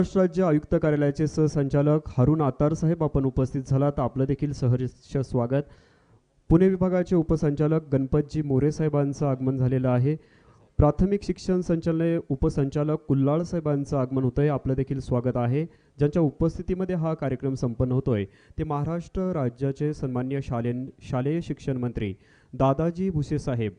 महाराष्ट्र राज्य आयुक्त कार्यालयाचे सहसंचालक हरुण आतार साहेब आपण उपस्थित झालात. आपलं देखील सहर्ष स्वागत. पुणे विभागाचे उपसंचालक गणपतजी मोरे साहेबांचं आगमन झालेलं आहे. प्राथमिक शिक्षण संचालनालय उपसंचालक कुल्लाळ साहेबांचं आगमन होतं आहे आपलं देखील स्वागत आहे. ज्यांच्या उपस्थितीमध्ये हा कार्यक्रम संपन्न होतोय ते महाराष्ट्र राज्याचे सन्मान्य शालेन शालेय शिक्षण मंत्री दादाजी भुसे साहेब.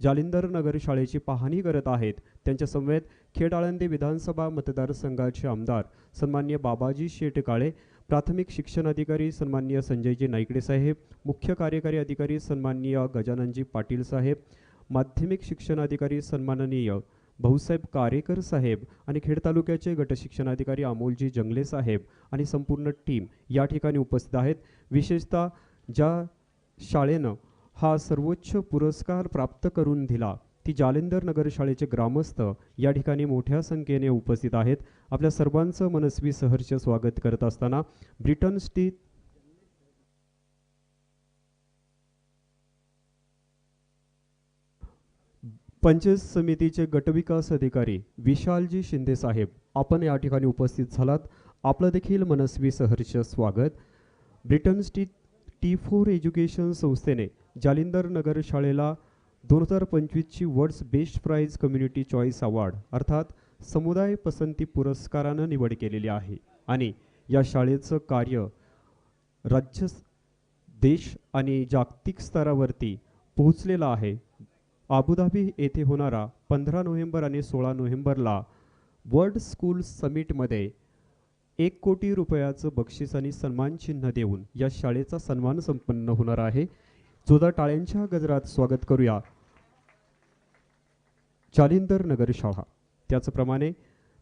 जालिंदर नगर शाळेची पाहणी करत आहेत. त्यांच्या समवेत खेड आळंदी विधानसभा मतदारसंघाचे आमदार सन्मान्य बाबाजी शेटकाळे प्राथमिक शिक्षण अधिकारी सन्मान्य संजयजी नाईकडे साहेब मुख्य कार्यकारी अधिकारी सन्माननीय गजाननजी पाटील साहेब माध्यमिक शिक्षण अधिकारी सन्माननीय भाऊसाहेब कारेकर साहेब आणि खेड तालुक्याचे गटशिक्षणाधिकारी अमोलजी जंगले साहेब आणि संपूर्ण टीम या ठिकाणी उपस्थित आहेत. विशेषतः ज्या शाळेनं हा सर्वोच्च पुरस्कार प्राप्त करून दिला ती जालिंदर नगर शाळेचे ग्रामस्थ या ठिकाणी मोठ्या संख्येने उपस्थित आहेत. आपल्या सर्वांचं मनस्वी सहर्ष स्वागत करत असताना ब्रिटन स्थित पंचायत समितीचे गटविकास अधिकारी विशालजी शिंदे साहेब आपण या ठिकाणी उपस्थित झालात. आपलं देखील मनस्वी सहर्ष स्वागत. ब्रिटन स्टीट टी फोर एज्युकेशन संस्थेने जालिंदर नगर शाळेला दोन हजार पंचवीसची world's best prize community choice award अर्थात समुदाय पसंती पुरस्कारानं निवड केलेली आहे. आणि या शाळेचं कार्य राज्य देश आणि जागतिक स्तरावरती पोहोचलेलं आहे. अबुधाबी येथे होणारा पंधरा नोव्हेंबर आणि सोळा नोव्हेंबरला वर्ल्ड स्कूल समिटमध्ये एक कोटी रुपयाचं बक्षीस आणि सन्मान चिन्ह देऊन या शाळेचा सन्मान संपन्न होणार आहे. जोदा टाळ्यांच्या गजरात स्वागत करूया. जालिंदर नगर शाळा. त्याचप्रमाणे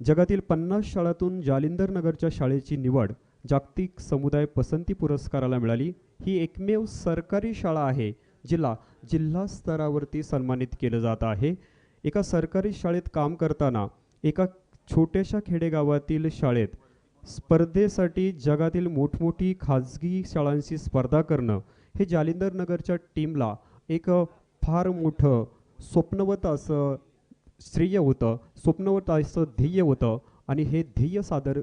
जगातील पन्नास शाळातून जालिंदर नगरच्या शाळेची निवड जागतिक समुदाय पसंती पुरस्काराला मिळाली. ही एकमेव सरकारी शाळा आहे जिला जिल्हा स्तरावरती सन्मानित केलं जात आहे. एका सरकारी शाळेत काम करताना एका छोट्याशा खेडेगावातील शाळेत स्पर्धेसाठी जगातील मोठमोठी खाजगी शाळांशी स्पर्धा करणं हे जालिंदर नगरच्या टीमला एक फार मोठं स्वप्नवत असं श्रेय होतं स्वप्नवत असं ध्येय होतं आणि हे ध्येय सादर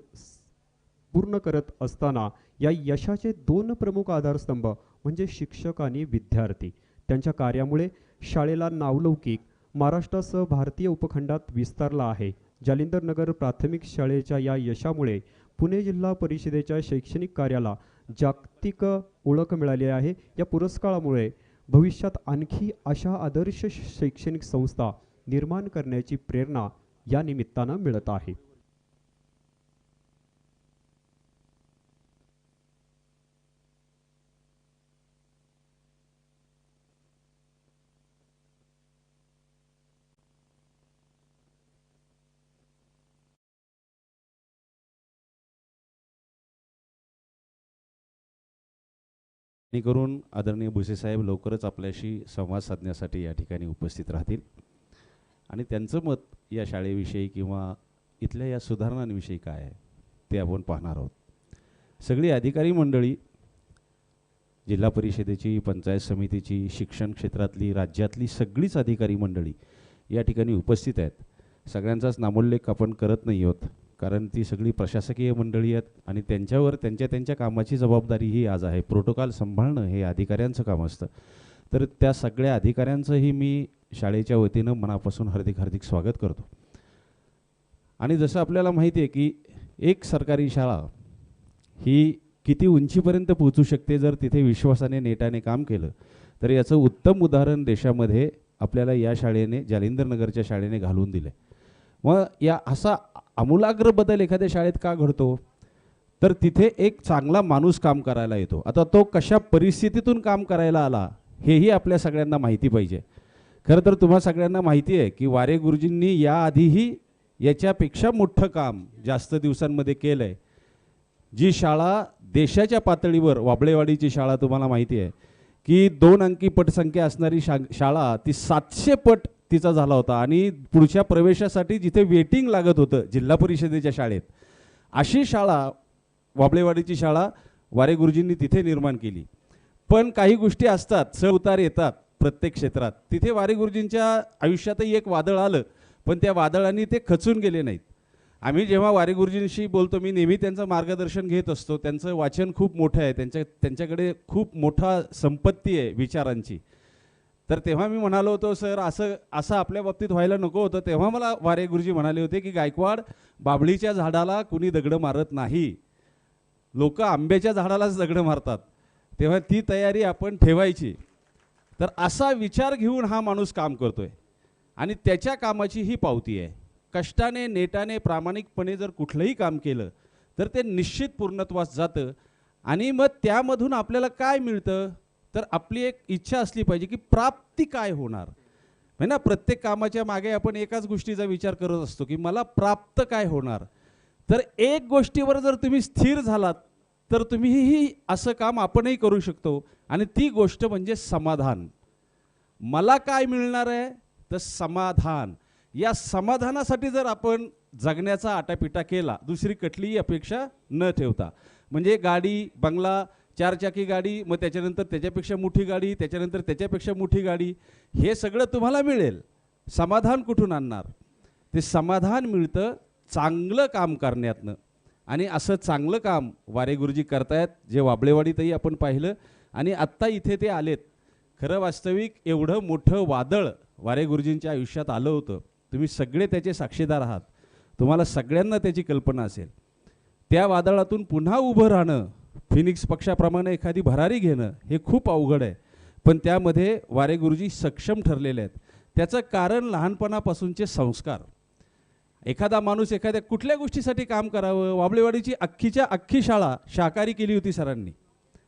पूर्ण करत असताना या यशाचे दोन प्रमुख आधारस्तंभ म्हणजे शिक्षक आणि विद्यार्थी. त्यांच्या कार्यामुळे शाळेला नावलौकिक महाराष्ट्रासह भारतीय उपखंडात विस्तारला आहे. जालिंदर नगर प्राथमिक शाळेच्या या यशामुळे पुणे जिल्हा परिषदेच्या शैक्षणिक कार्याला जागतिक ओळख मिळाली आहे. या पुरस्कारामुळे भविष्यात आणखी अशा आदर्श शैक्षणिक संस्था निर्माण करण्याची प्रेरणा या निमित्तानं मिळत आहे. जेणेकरून आदरणीय भुसेसाहेब लवकरच आपल्याशी संवाद साधण्यासाठी या ठिकाणी उपस्थित राहतील. आणि त्यांचं मत या शाळेविषयी किंवा इथल्या या सुधारणांविषयी काय आहे ते आपण पाहणार आहोत. सगळी अधिकारी मंडळी जिल्हा परिषदेची पंचायत समितीची शिक्षण क्षेत्रातली राज्यातली सगळीच अधिकारी मंडळी या ठिकाणी उपस्थित आहेत. सगळ्यांचाच नामोल्लेख आपण करत नाही आहोत. कारण ती सगळी प्रशासकीय मंडळी आहेत आणि त्यांच्यावर त्यांच्या त्यांच्या कामाची जबाबदारी ही आज आहे. प्रोटोकॉल सांभाळणं हे अधिकाऱ्यांचं काम असतं. तर त्या सगळ्या अधिकाऱ्यांचंही मी शाळेच्या वतीनं मनापासून हार्दिक हार्दिक स्वागत करतो. आणि जसं आपल्याला माहिती आहे की एक सरकारी शाळा ही किती उंचीपर्यंत पोहोचू शकते जर तिथे विश्वासाने नेटाने काम केलं तर याचं उत्तम उदाहरण देशामध्ये आपल्याला या शाळेने जालिंदर नगरच्या शाळेने घालून दिलं मग या असा आमूलाग्र बदल एखाद्या शाळेत का घडतो? तर तिथे एक चांगला माणूस काम करायला येतो. आता तो कशा परिस्थितीतून काम करायला आला हेही आपल्या सगळ्यांना माहिती पाहिजे. खरं तर तुम्हा सगळ्यांना माहिती आहे की वारे गुरुजींनी याआधीही याच्यापेक्षा मोठं काम जास्त दिवसांमध्ये केलं आहे जी शाळा देशाच्या पातळीवर वाबळेवाडीची शाळा तुम्हाला माहिती आहे की दोन अंकी पटसंख्या असणारी शा शाळा ती सातशे पट तिचा झाला होता. आणि पुढच्या प्रवेशासाठी जिथे वेटिंग लागत होतं जिल्हा परिषदेच्या शाळेत अशी शाळा वाबळेवाडीची शाळा वारे गुरुजींनी तिथे निर्माण केली. पण काही गोष्टी असतात चढ उतार येतात प्रत्येक क्षेत्रात. तिथे वारे गुरुजींच्या आयुष्यातही एक वादळ आलं पण त्या वादळांनी ते खचून गेले नाहीत. आम्ही जेव्हा वारे गुरुजींशी बोलतो मी नेहमी त्यांचं मार्गदर्शन घेत असतो. त्यांचं वाचन खूप मोठं आहे. त्यांच्या त्यांच्याकडे खूप मोठा संपत्ती आहे विचारांची. तर तेव्हा मी म्हणालो होतो सर असं असं आपल्या बाबतीत व्हायला नको होतं. तेव्हा मला वारे गुरुजी म्हणाले होते की गायकवाड बाबळीच्या झाडाला कुणी दगडं मारत नाही. लोक आंब्याच्या झाडालाच दगडं मारतात. तेव्हा ती तयारी आपण ठेवायची. तर असा विचार घेऊन हा माणूस काम करतो आहे आणि त्याच्या कामाची ही पावती आहे. कष्टाने नेटाने प्रामाणिकपणे जर कुठलंही काम केलं तर ते निश्चित पूर्णत्वास जातं. आणि मग त्यामधून आपल्याला काय मिळतं? तर आपली एक इच्छा असली पाहिजे की प्राप्ती काय होणार? आहे ना? प्रत्येक कामाच्या मागे आपण एकाच गोष्टीचा विचार करत असतो की मला प्राप्त काय होणार? तर एक गोष्टीवर जर तुम्ही स्थिर झालात तर तुम्हीही असं काम आपणही करू शकतो. आणि ती गोष्ट म्हणजे समाधान. मला काय मिळणार आहे? तर समाधान. या समाधानासाठी जर आपण जगण्याचा आटापिटा केला दुसरी कुठलीही अपेक्षा न ठेवता. म्हणजे गाडी बंगला चारचाकी गाडी मग त्याच्यानंतर त्याच्यापेक्षा मोठी गाडी त्याच्यानंतर त्याच्यापेक्षा मोठी गाडी हे सगळं तुम्हाला मिळेल. समाधान कुठून आणणार? ते समाधान मिळतं चांगलं काम करण्यातनं. आणि असं चांगलं काम वारे गुरुजी करतायत जे वाबळेवाडीतही आपण पाहिलं. आणि आत्ता इथे ते आलेत. खरं वास्तविक एवढं मोठं वादळ वारे गुरुजींच्या आयुष्यात आलं होतं. तुम्ही सगळे त्याचे साक्षीदार आहात. तुम्हाला सगळ्यांना त्याची कल्पना असेल. त्या वादळातून पुन्हा उभं राहणं फिनिक्स पक्षाप्रमाणे एखादी भरारी घेणं हे खूप अवघड आहे. पण त्यामध्ये वारे गुरुजी सक्षम ठरलेले आहेत. त्याचं कारण लहानपणापासूनचे संस्कार. एखादा माणूस एखाद्या कुठल्या गोष्टीसाठी काम करावं? वाबळेवाडीची अख्खीच्या अख्खी शाळा शाकाहारी केली होती सरांनी.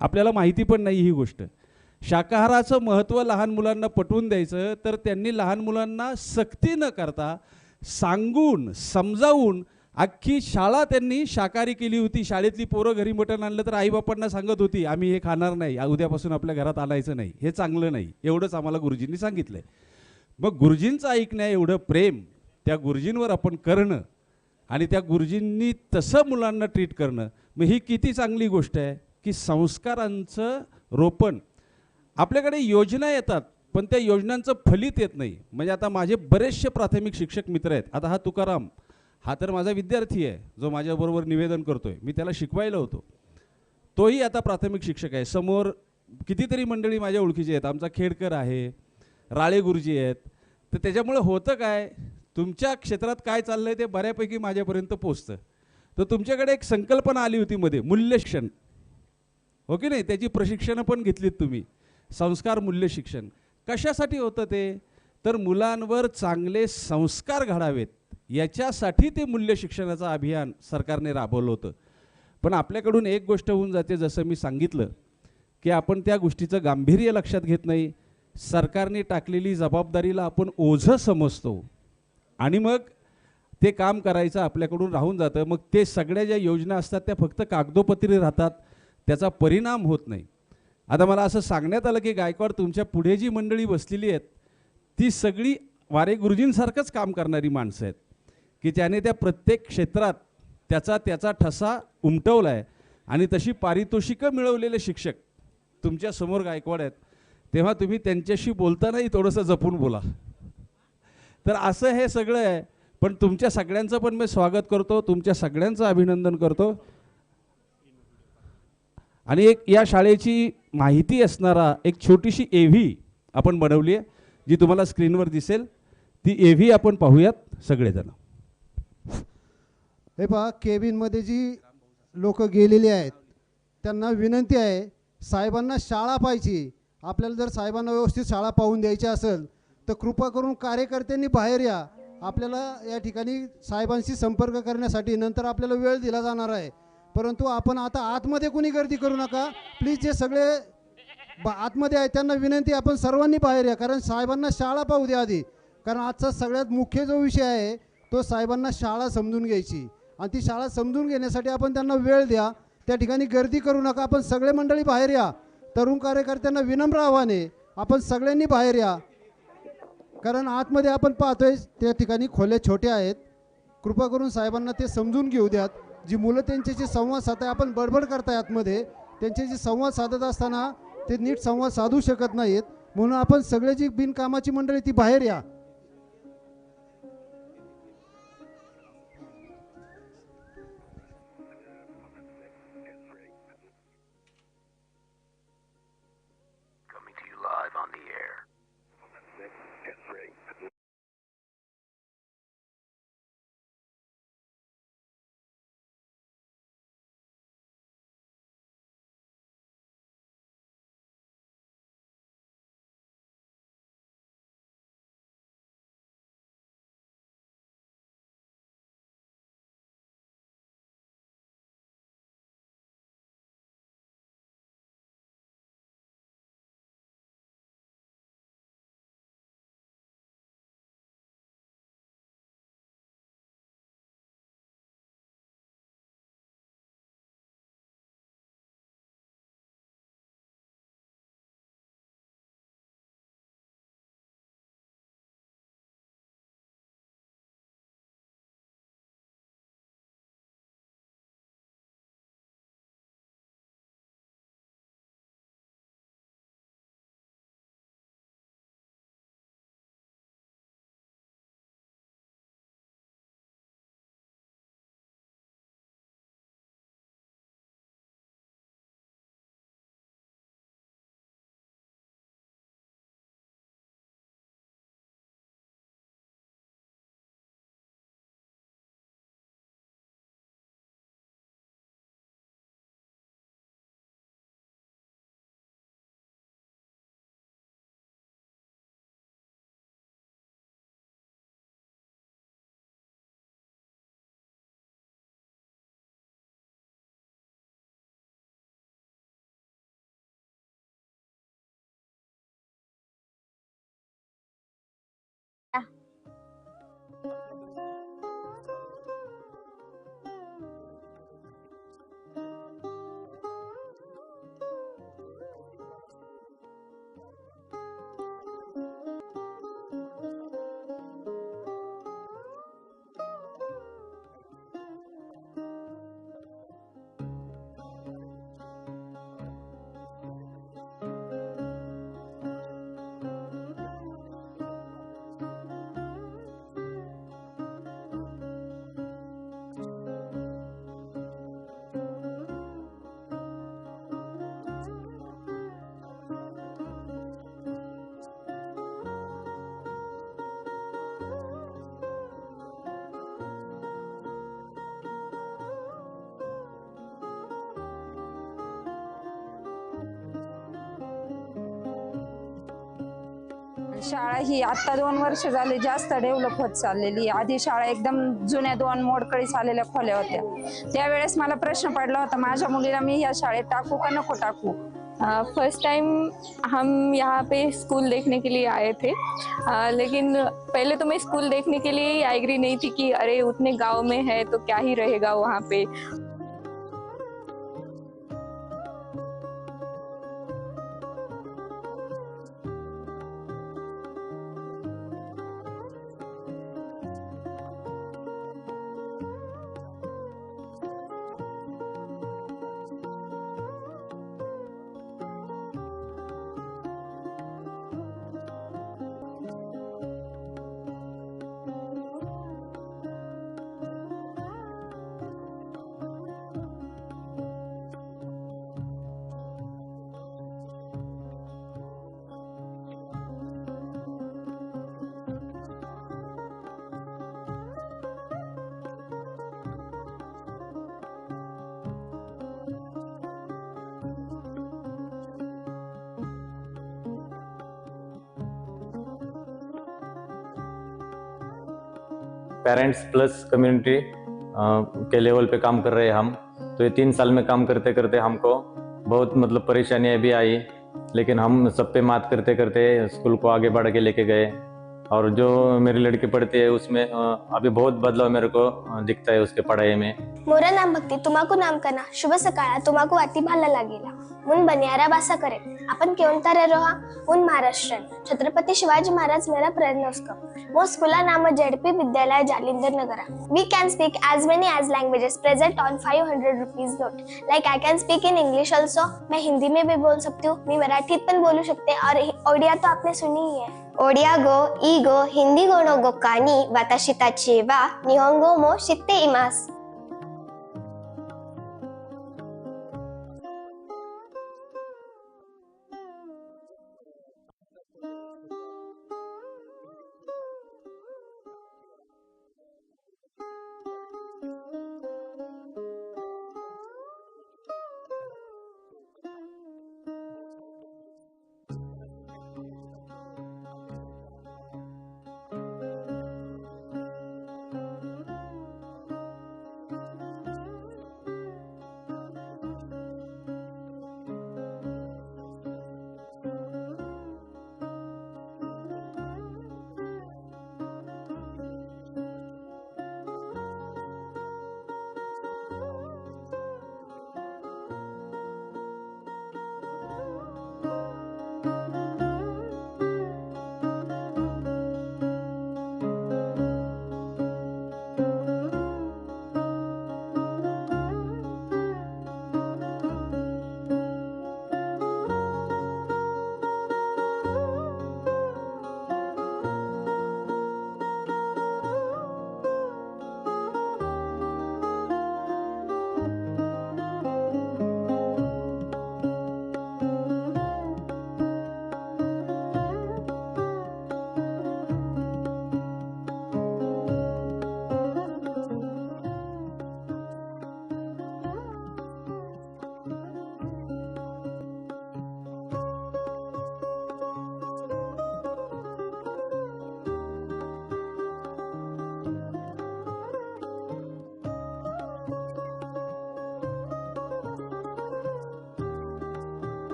आपल्याला माहिती पण नाही ही गोष्ट. शाकाहाराचं महत्त्व लहान मुलांना पटवून द्यायचं तर त्यांनी लहान मुलांना सक्ती न करता सांगून समजावून अख्खी शाळा त्यांनी शाकाहारी केली होती. शाळेतली पोरं घरी मटण आणलं तर आईबापांना सांगत होती आम्ही हे खाणार नाही. उद्यापासून आपल्या घरात आणायचं नाही. हे चांगलं नाही. एवढंच आम्हाला गुरुजींनी सांगितलं मग गुरुजींचं ऐकण्या एवढं प्रेम त्या गुरुजींवर आपण करणं आणि त्या गुरुजींनी तसं मुलांना ट्रीट करणं मग ही किती चांगली गोष्ट आहे की संस्कारांचं रोपण. आपल्याकडे योजना येतात पण त्या योजनांचं फलित येत नाही. म्हणजे आता माझे बरेचसे प्राथमिक शिक्षक मित्र आहेत. आता हा तुकाराम हा तर माझा विद्यार्थी आहे जो माझ्याबरोबर निवेदन करतो आहे मी त्याला शिकवायला होतो. तोही आता प्राथमिक शिक्षक आहे. समोर कितीतरी मंडळी माझ्या ओळखीची आहेत. आमचा खेडकर आहे राळे गुरुजी आहेत. तर त्याच्यामुळे होतं काय तुमच्या क्षेत्रात काय चाललं आहे ते बऱ्यापैकी माझ्यापर्यंत पोचतं. तर तुमच्याकडे एक संकल्पना आली होती मध्ये मूल्य शिक्षण हो की नाही? त्याची प्रशिक्षणं पण घेतलीत तुम्ही. संस्कार मूल्य शिक्षण. कशासाठी होतं ते? तर मुलांवर चांगले संस्कार घडावेत. याच्यासाठी ते मूल्य शिक्षणाचं अभियान सरकारने राबवलं होतं. पण आपल्याकडून एक गोष्ट होऊन जाते जसं मी सांगितलं की आपण त्या गोष्टीचं गांभीर्य लक्षात घेत नाही. सरकारने टाकलेली जबाबदारीला आपण ओझं समजतो. आणि मग ते काम करायचं आपल्याकडून राहून जातं. मग ते सगळ्या ज्या योजना असतात त्या फक्त कागदोपत्री राहतात. त्याचा परिणाम होत नाही. आता मला असं सांगण्यात आलं की गायकवाड तुमच्यापुढे जी मंडळी बसलेली आहेत ती सगळी वारे गुरुजींसारखंच काम करणारी माणसं आहेत. की त्याने त्या प्रत्येक क्षेत्रात त्याचा त्याचा ठसा उमटवला आहे आणि तशी पारितोषिकं मिळवलेले शिक्षक तुमच्यासमोर गायकवाड आहेत. तेव्हा तुम्ही त्यांच्याशी बोलतानाही थोडंसं जपून बोला. तर असं हे सगळं आहे. पण तुमच्या सगळ्यांचं पण मी स्वागत करतो. तुमच्या सगळ्यांचं अभिनंदन करतो. आणि एक या शाळेची माहिती असणारा एक छोटीशी एव्ही आपण बनवली आहे जी तुम्हाला स्क्रीनवर दिसेल. ती एव्ही आपण पाहूयात सगळेजण. हे पहा केबिनमध्ये जी लोक गेलेली आहेत त्यांना विनंती आहे साहेबांना शाळा पाहिजे. आपल्याला जर साहेबांना व्यवस्थित शाळा पाहून द्यायची असेल तर कृपा करून कार्यकर्त्यांनी बाहेर या. आपल्याला या ठिकाणी साहेबांशी संपर्क करण्यासाठी नंतर आपल्याला वेळ दिला जाणार आहे. परंतु आपण आता आतमध्ये कोणी गर्दी करू नका. प्लीज जे सगळे आतमध्ये आहे त्यांना विनंती आपण सर्वांनी बाहेर या. कारण साहेबांना शाळा पाहू द्या आधी. कारण आजचा सगळ्यात मुख्य जो विषय आहे तो साहेबांना शाळा समजून घ्यायची. आणि ती शाळा समजून घेण्यासाठी आपण त्यांना वेळ द्या. त्या ठिकाणी गर्दी करू नका. आपण सगळे मंडळी बाहेर या. तरुण कार्यकर्त्यांना विनम्र आव्हाने आपण सगळ्यांनी बाहेर या. कारण आतमध्ये आपण पाहतोय त्या ठिकाणी खोल्या छोट्या आहेत. कृपा करून साहेबांना ते समजून घेऊ द्यात. जी मुलं त्यांच्याशी संवाद साधताय आपण बडबड करताय आतमध्ये. त्यांच्याशी संवाद साधत असताना ते नीट संवाद साधू शकत नाहीत. म्हणून आपण सगळे जी बिनकामाची मंडळी ती बाहेर या. शाळा ही आत्ता दोन वर्ष झाली जास्त डेव्हलप होत चाललेली आहे. आधी शाळा एकदम जुन्या दोन मोडकळीस आलेल्या खोल्या होत्या. त्यावेळेस मला प्रश्न पडला होता माझ्या मुलीला मी या शाळेत टाकू का नको टाकू? फर्स्ट टाइम हम यहाँ पे स्कूल देखने के लिए आए थे. आ, लेकिन पहले तो मैं स्कूल देखने के लिए ही एग्री नहीं थी कि अरे उतने गांव में है तो क्या ही रहेगा वहाँ पे? पेरेंट्स प्लस कम्युनिटी के लेवल पे काम कर रहे हैं हम। तो ये तीन साल में काम करते करते हमको बहुत मतलब परेशानियाँ भी आई। लेकिन हम सब पे मात करते करते स्कूल को आगे बढ़ के लेके गए। और जो मेरी लड़की पढ़ती है, उसमें अभी बहुत बदलाव मेरे को दिखता है उसके पढ़ाई में। मोर नाम भक्ती तुम्हाकू नामकना शुभ सकाळ तुम्हाकू अति भाला लागेला। मुन बनियारा बासा करे। आपण केवंता रे रोहा, मुन महाराष्ट्रन। छत्रपति शिवाजी महाराज, मेरा प्रेरणस्क मो स्कूला नाम जेडपी विद्यालय जालिंदर नगरा। We can speak as many as languages present on 500 rupees note like I can speak in English also मैं हिंदी में भी बोल सकती हूँ। मैं मराठीत पण बोलू शकते और ओडिया तो आपने सुनी ही है। オリア語、イ語、英語、ヒンディ語の語化に私たちは日本語も知っています。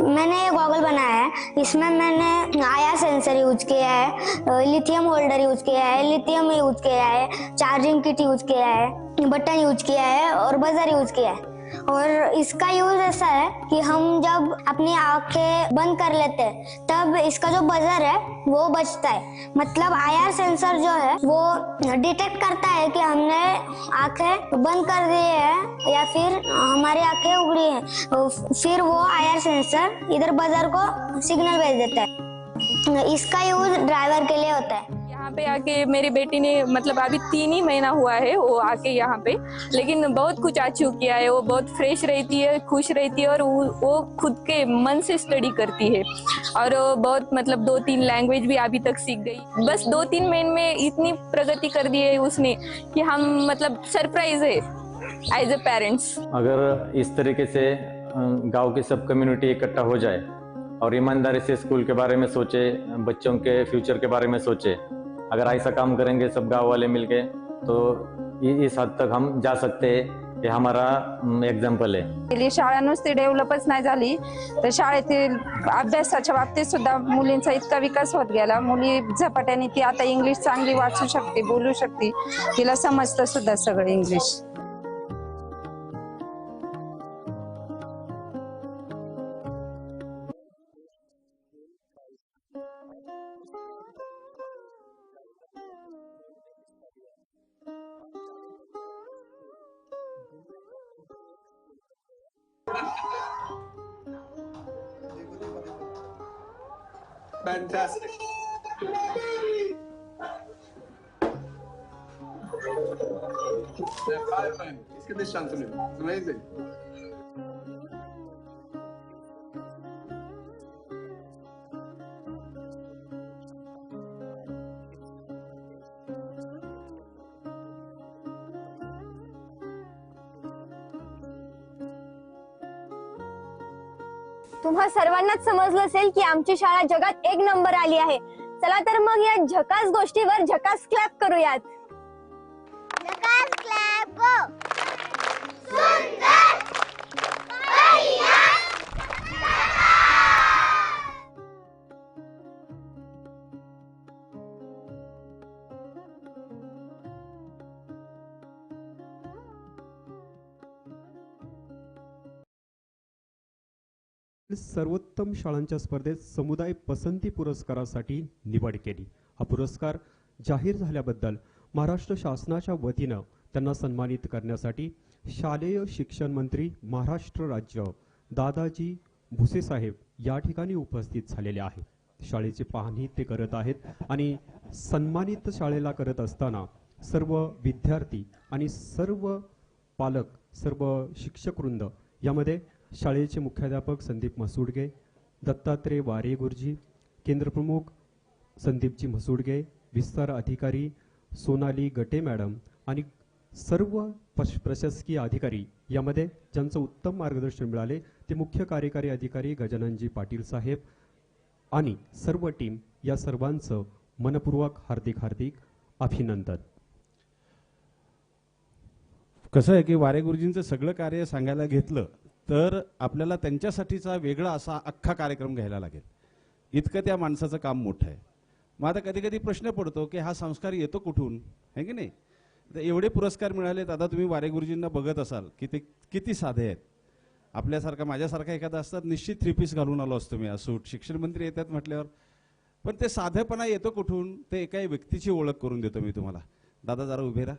मैंने ये गॉगल बनाया है। इसमें मैंने आया सेंसर यूज़ किया है लिथियम होल्डर यूज़ किया है, लिथियम यूज़ किया है, चार्जिंग किट यूज़ किया है, बटन यूज़ किया है और बजर यूज़ किया है। और इसका यूज़ ऐसा है कि हम जब अपनी आँखें बंद कर लेते हैं तब इसका जो बजर है, वो बचता है। मतलब आईआर सेंसर जो है, वो डिटेक्ट करता है कि हमने आँखें बंद कर दी है या फिर हमारी आँखें उगड़ी है। फिर वो आईआर सेंसर इधर बजर को सिग्नल भेज देता है। इसका यूज़ ड्राइवर के लिए होता है। यहाँ पे आके मेरी बेटी ने मतलब अभी तीन ही महीना हुआ है वो आके यहाँ पे। लेकिन बहुत कुछ अचीव किया है, वो बहुत फ्रेश रहती है, खुश रहती है और वो खुद के मन से स्टडी करती है। और बहुत मतलब दो तीन लैंग्वेज भी अभी तक सीख गई। बस दो तीन महीने में इतनी प्रगति कर दी है उसने कि हम मतलब सरप्राइज़ है एज ए पेरेंट्स अगर इस तरीके से गाँव की सब कम्युनिटी इकट्ठा हो जाए और ईमानदारी से स्कूल के बारे में सोचे, बच्चों के फ्यूचर के बारे में सोचे अगर ऐसा काम करेंगे सब गांव वाले मिलके तो इस हद तक हम जा सकते हैं। ये हमारा एग्जाम्पल है। गेली शाळा नुसती डेव्हलपच नाही झाली तर शाळेतील अभ्यासाच्या बाबतीत सुद्धा मुलींचा इतका विकास होत गेला. मुली झपाट्याने ती आता इंग्लिश चांगली वाचू शकते बोलू शकते. तिला समजतं सुद्धा सगळं English Fantastic. Fireman. Let's get this Shantanu. It's amazing. सर्वांनाच समजलं असेल की आमची शाळा जगात एक नंबर आली आहे. चला तर मग या झकास गोष्टीवर झकास क्लॅप करूयात. सर्वोत्तम शाळांच्या स्पर्धेत समुदाय पसंती पुरस्कारासाठी निवड केली. हा पुरस्कार जाहीर झाल्याबद्दल महाराष्ट्र शासनाच्या वतीनं त्यांना सन्मानित करण्यासाठी शालेय शिक्षण मंत्री महाराष्ट्र राज्य दादाजी भुसेसाहेब या ठिकाणी उपस्थित झालेले आहेत. शाळेची पाहणी ते करत आहेत आणि सन्मानित शाळेला करत असताना सर्व विद्यार्थी आणि सर्व पालक सर्व शिक्षकवृंद यामध्ये शाळेचे मुख्याध्यापक संदीप मसुडगे दत्तात्रय वारे गुरुजी केंद्रप्रमुख संदीपजी म्हसुडगे विस्तार अधिकारी सोनाली गटे मॅडम आणि सर्व प्रशासकीय अधिकारी. यामध्ये ज्यांचं उत्तम मार्गदर्शन मिळाले ते मुख्य कार्यकारी अधिकारी गजाननजी पाटील साहेब आणि सर्व टीम या सर्वांचं मनपूर्वक हार्दिक हार्दिक अभिनंदन. कसं आहे की वारे गुरुजींचं सगळं कार्य सांगायला घेतलं तर आपल्याला त्यांच्यासाठीचा वेगळा असा अख्खा कार्यक्रम घ्यायला लागेल. इतकं त्या माणसाचं काम मोठं आहे. मग आता कधी कधी प्रश्न पडतो की हा संस्कार येतो कुठून? आहे की नाही? तर एवढे पुरस्कार मिळाले आता तुम्ही वारे गुरुजींना बघत असाल की ते किती साधे आहेत. आपल्यासारखा माझ्यासारखा एखादा असतात निश्चित थ्री पीस घालून आलो असतो मी. असूट शिक्षण मंत्री येतात म्हटल्यावर. पण ते साधेपणा येतो कुठून? ते एका व्यक्तीची ओळख करून देतो मी तुम्हाला. दादा जरा उभे राहा.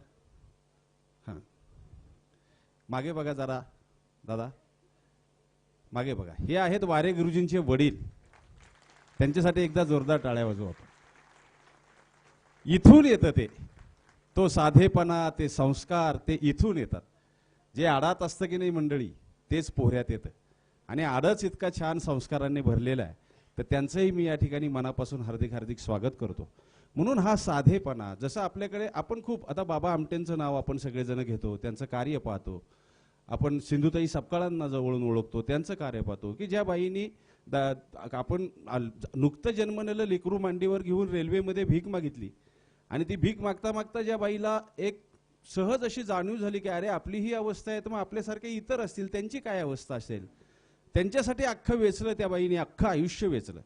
हां. मागे बघा जरा. दादा. मागे बघा. हे आहेत वारे गुरुजींचे वडील. त्यांच्यासाठी एकदा जोरदार टाळ्या वाजू आपण. इथून येतं ते. तो साधेपणा ते संस्कार ते इथून येतात. जे आडात असतं की नाही मंडळी तेच पोहऱ्यात येतं. आणि आडच इतका छान संस्कारांनी भरलेला आहे. तर त्यांचंही मी या ठिकाणी मनापासून हार्दिक हार्दिक स्वागत करतो. म्हणून हा साधेपणा जसं आपल्याकडे आपण खूप आता बाबा आमटेंचं नाव आपण सगळेजण घेतो त्यांचं कार्य पाहतो. आपण सिंधुताई सपकाळांना जवळून ओळखतो त्यांचं कार्य पाहतो की ज्या बाईंनी दा- आपण नुकतं जन्मलेलं लेकरू मांडीवर घेऊन रेल्वेमध्ये भीक मागितली. आणि ती भीक मागता मागता ज्या बाईला एक सहज अशी जाणीव झाली की अरे आपली ही अवस्था आहे तर मग आपल्यासारखे इतर असतील त्यांची काय अवस्था असेल? त्यांच्यासाठी अख्खं वेचलं त्या बाईने अख्खं आयुष्य वेचलं.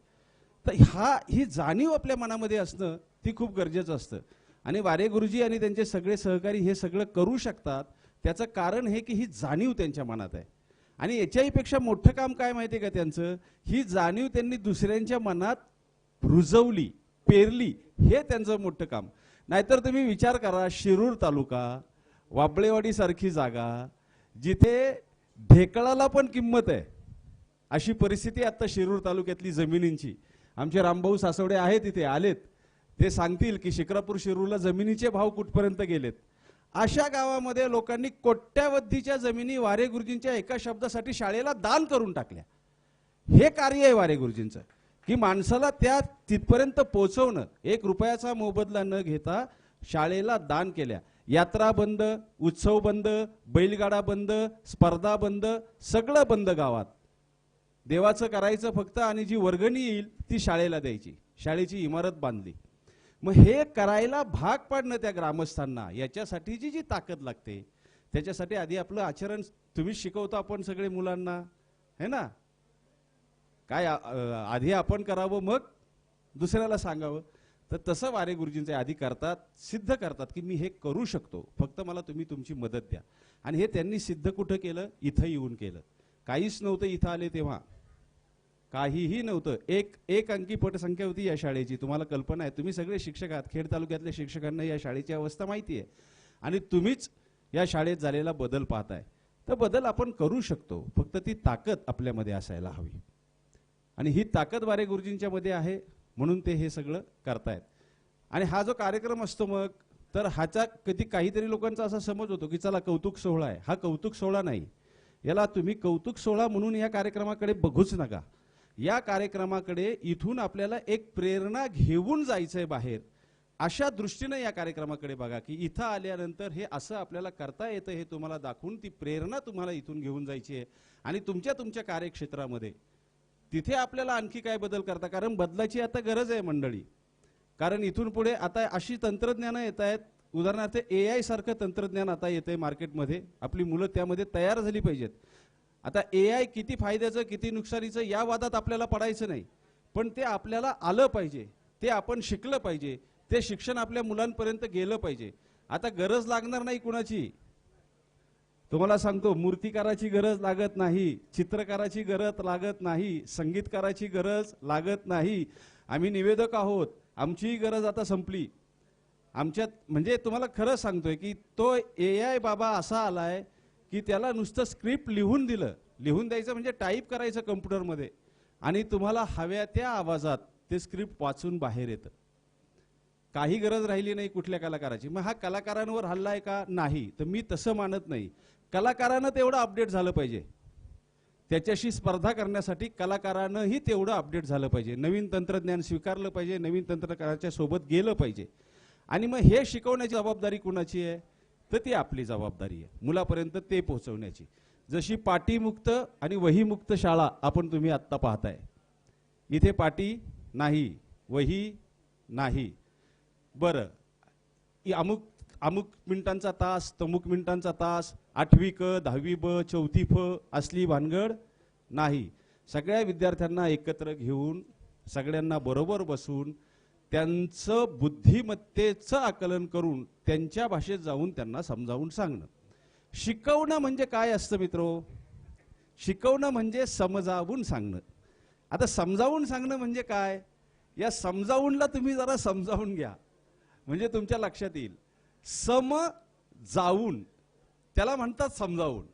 तर हा ही जाणीव आपल्या मनामध्ये असणं ती खूप गरजेचं असतं. आणि वारे गुरुजी आणि त्यांचे सगळे सहकारी हे सगळं करू शकतात त्याचं कारण हे की ही जाणीव त्यांच्या मनात आहे. आणि याच्याहीपेक्षा मोठं काम काय माहिती आहे का त्यांचं? ही जाणीव त्यांनी दुसऱ्यांच्या मनात रुजवली पेरली हे त्यांचं मोठं काम. नाहीतर तुम्ही विचार करा शिरूर तालुका वाबळेवाडी सारखी जागा जिथे ढेकळाला पण किंमत आहे. अशी परिस्थिती आता शिरूर तालुक्यातली जमिनींची. आमचे रामभाऊ सासवडे आहेत तिथे आलेत. ते सांगतील की शिक्रापूर शिरूरला जमिनीचे भाव कुठपर्यंत गेलेत? अशा गावामध्ये लोकांनी कोट्यावधीच्या जमिनी वारे गुरुजींच्या एका शब्दासाठी शाळेला दान करून टाकल्या. हे कार्य आहे वारे गुरुजींचं. की माणसाला त्या तिथपर्यंत पोहोचवणं एक रुपयाचा मोबदला न घेता शाळेला दान केल्या. यात्रा बंद उत्सव बंद बैलगाडा बंद स्पर्धा बंद सगळं बंद गावात. देवाचं करायचं फक्त आणि जी वर्गणी येईल ती शाळेला द्यायची. शाळेची इमारत बांधली. मग हे करायला भाग पाडणं त्या ग्रामस्थांना याच्यासाठीची जी ताकद लागते त्याच्यासाठी आधी आपलं आचरण तुम्हीच शिकवतो आपण सगळे मुलांना है ना? काय आधी आपण करावं मग दुसऱ्याला सांगावं. तर तसं वारे गुरुजींचे आधी करतात सिद्ध करतात की मी हे करू शकतो. फक्त मला तुम्ही तुमची मदत द्या. आणि हे त्यांनी सिद्ध कुठं केलं? इथं येऊन केलं. काहीच नव्हतं इथं आले तेव्हा. काहीही नव्हतं. एक एक अंकी पटसंख्या होती या शाळेची. तुम्हाला कल्पना आहे तुम्ही सगळे शिक्षक आहात. खेड तालुक्यातल्या शिक्षकांना या शाळेची अवस्था माहिती आहे. आणि तुम्हीच या शाळेत झालेला बदल पाहताय. तर बदल आपण करू शकतो. फक्त ती ताकद आपल्यामध्ये असायला हवी. आणि ही ताकद वारे गुरुजींच्या मध्ये आहे म्हणून ते हे सगळं करतायत. आणि हा जो कार्यक्रम असतो मग तर ह्याचा कधी काहीतरी लोकांचा असा समज होतो की चला कौतुक सोहळा आहे. हा कौतुक सोहळा नाही. याला तुम्ही कौतुक सोहळा म्हणून या कार्यक्रमाकडे बघूच नका. या कार्यक्रमाकडे इथून आपल्याला एक प्रेरणा घेऊन जायचंय बाहेर. अशा दृष्टीने या कार्यक्रमाकडे बघा की इथं आल्यानंतर हे असं आपल्याला करता येतं हे तुम्हाला दाखवून ती प्रेरणा तुम्हाला इथून घेऊन जायची आहे. आणि तुमच्या तुमच्या कार्यक्षेत्रामध्ये तिथे आपल्याला आणखी काय बदल करता? कारण बदलाची आता गरज आहे मंडळी. कारण इथून पुढे आता अशी तंत्रज्ञानं येत आहेत. उदाहरणार्थ ए आय सारखं तंत्रज्ञान आता येतंय मार्केटमध्ये. आपली मुलं त्यामध्ये तयार झाली पाहिजेत. आता ए आय किती फायद्याचं किती नुकसानीचं या वादात आपल्याला पडायचं नाही. पण ते आपल्याला आलं पाहिजे. ते आपण शिकलं पाहिजे. ते शिक्षण आपल्या मुलांपर्यंत गेलं पाहिजे. आता गरज लागणार नाही कुणाची. तुम्हाला सांगतो मूर्तिकाराची गरज लागत नाही चित्रकाराची गरज लागत नाही संगीतकाराची गरज लागत नाही. आम्ही निवेदक आहोत. आमचीही गरज आता संपली. आमच्यात म्हणजे तुम्हाला खरं सांगतोय की तो ए आय बाबा असा आलाय की त्याला नुसतं स्क्रिप्ट लिहून दिलं. लिहून द्यायचं म्हणजे टाईप करायचं कम्प्युटरमध्ये आणि तुम्हाला हव्या त्या आवाजात ते स्क्रिप्ट वाचून बाहेर येतं. काही गरज राहिली नाही कुठल्या कलाकाराची. मग हा कलाकारांवर हल्ला आहे का? नाही. तर मी तसं मानत नाही. कलाकारानं तेवढं अपडेट झालं पाहिजे. त्याच्याशी स्पर्धा करण्यासाठी कलाकारानंही तेवढं अपडेट झालं पाहिजे. नवीन तंत्रज्ञान स्वीकारलं पाहिजे. नवीन तंत्रज्ञानाच्या सोबत गेलं पाहिजे. आणि मग हे शिकवण्याची जबाबदारी कुणाची आहे? तर ती आपली जबाबदारी आहे. मुलापर्यंत ते पोहोचवण्याची. जशी पाटीमुक्त आणि वहीमुक्त शाळा आपण तुम्ही आत्ता पाहताय इथे पाटी नाही वही नाही. बरं अमुक अमुक मिनिटांचा तास तमुक मिनिटांचा तास आठवी क दहावी ब चौथी फ असली भानगड नाही. सगळ्या विद्यार्थ्यांना एकत्र घेऊन सगळ्यांना बरोबर बसून त्यांचं बुद्धिमत्तेचं आकलन करून त्यांच्या भाषेत जाऊन त्यांना समजावून सांगणं. शिकवणं म्हणजे काय असतं मित्रो? शिकवणं म्हणजे समजावून सांगणं. आता समजावून सांगणं म्हणजे काय? या समजावूनला तुम्ही जरा समजावून घ्या. म्हणजे तुमच्या लक्षात येईल. सम जाऊन त्याला म्हणतात समजावून.